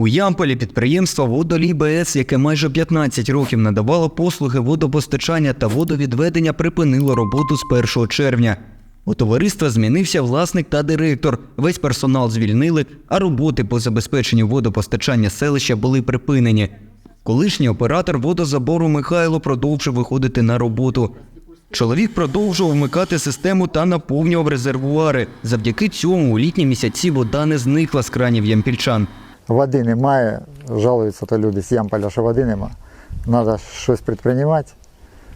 У Ямполі підприємство Водолій БС, яке майже 15 років надавало послуги водопостачання та водовідведення, припинило роботу з 1 червня. У товариства змінився власник та директор. Весь персонал звільнили, а роботи по забезпеченню водопостачання селища були припинені. Колишній оператор водозабору Михайло продовжив виходити на роботу. Чоловік продовжував вмикати систему та наповнював резервуари. Завдяки цьому у літні місяці вода не зникла з кранів ямпільчан. Води немає, жалуються то люди з Ямполя, що води нема. Треба щось предприймати.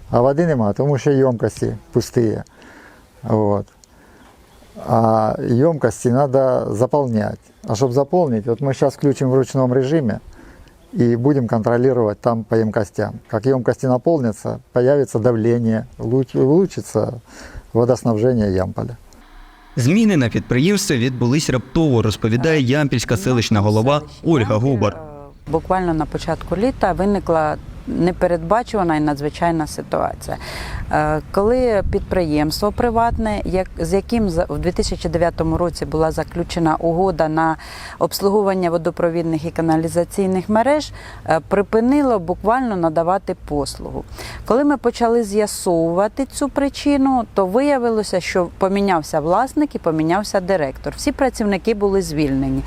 А води нема, тому що ємкості пусті. Вот. А емкости надо заполнять. А чтобы заполнить, вот мы сейчас включим в ручном режиме и будем контролировать там по емкостям. Как емкости наполнятся, появится давление, улуч- улучшится водоснабжение Ямполя. Зміни на підприємстві відбулись раптово, розповідає ямпільська селищна голова Ольга Губар. Буквально на початку літа виникла непередбачувана і надзвичайна ситуація. Е, Коли підприємство приватне, з яким в 2009 році була заключена угода на обслуговування водопровідних і каналізаційних мереж, е, припинило буквально надавати послугу. Коли ми почали з'ясовувати цю причину, то виявилося, що помінявся власник і помінявся директор. Всі працівники були звільнені.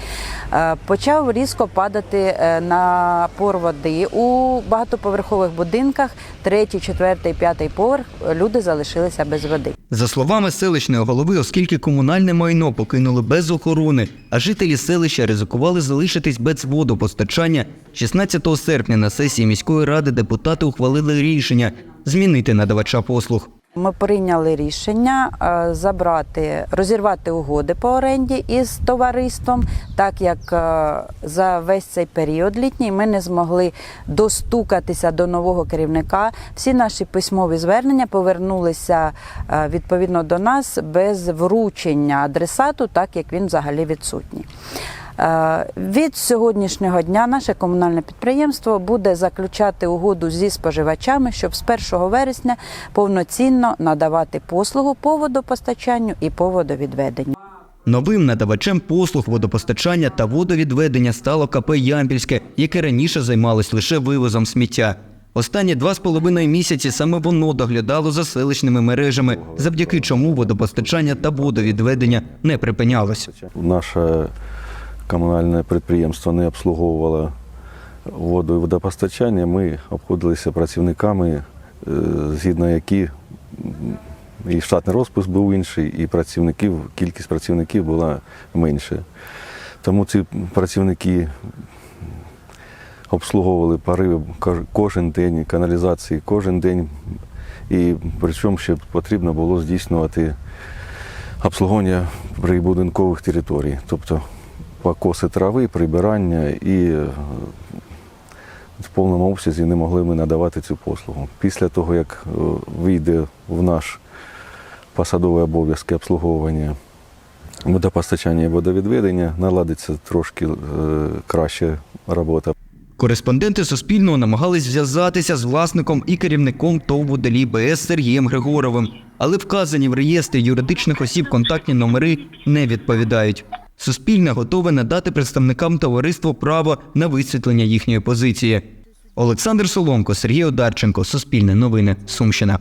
Е, Почав різко падати напор води у багатоповерхових будинках, третій, четвертий, п'ятий поверх. Люди залишилися без води. За словами селищної голови, оскільки комунальне майно покинули без охорони, а жителі селища ризикували залишитись без водопостачання, 16 серпня на сесії міської ради депутати ухвалили рішення змінити надавача послуг. Ми прийняли рішення е, забрати, розірвати угоди по оренді із товариством, так як е, за весь цей період літній ми не змогли достукатися до нового керівника. Всі наші письмові звернення повернулися е, відповідно до нас без вручення адресату, так як він взагалі відсутній. Е, Від сьогоднішнього дня наше комунальне підприємство буде заключати угоду зі споживачами, щоб з 1 вересня повноцінно надавати послугу по водопостачанню і по водовідведенню. Новим надавачем послуг водопостачання та водовідведення стало КП Ямпільське, яке раніше займалось лише вивозом сміття. Останні два з половиною місяці саме воно доглядало за селищними мережами, завдяки чому водопостачання та водовідведення не припинялось. Наше комунальне підприємство не обслуговувало воду і водопостачання. Ми обходилися працівниками, е, згідно які і штатний розпис був інший, і працівників, кількість працівників була менше. Тому ці працівники обслуговували пари кожен день, каналізації кожен день. І причому ще потрібно було здійснювати обслуговування прибудинкових територій, тобто покоси трави, прибирання і е, в повному обсязі не могли ми надавати цю послугу. Після того, як е, вийде в наш посадовий обов'язки обслуговування водопостачання і водовідведення, наладиться трошки е, краща робота. Кореспонденти Суспільного намагались зв'язатися з власником і керівником ТОВ «Водолій БС Сергієм Григоровим, але вказані в реєстрі юридичних осіб контактні номери не відповідають. Суспільне готове надати представникам товариства право на висвітлення їхньої позиції. Олександр Соломко, Сергій Одарченко, Суспільне новини, Сумщина.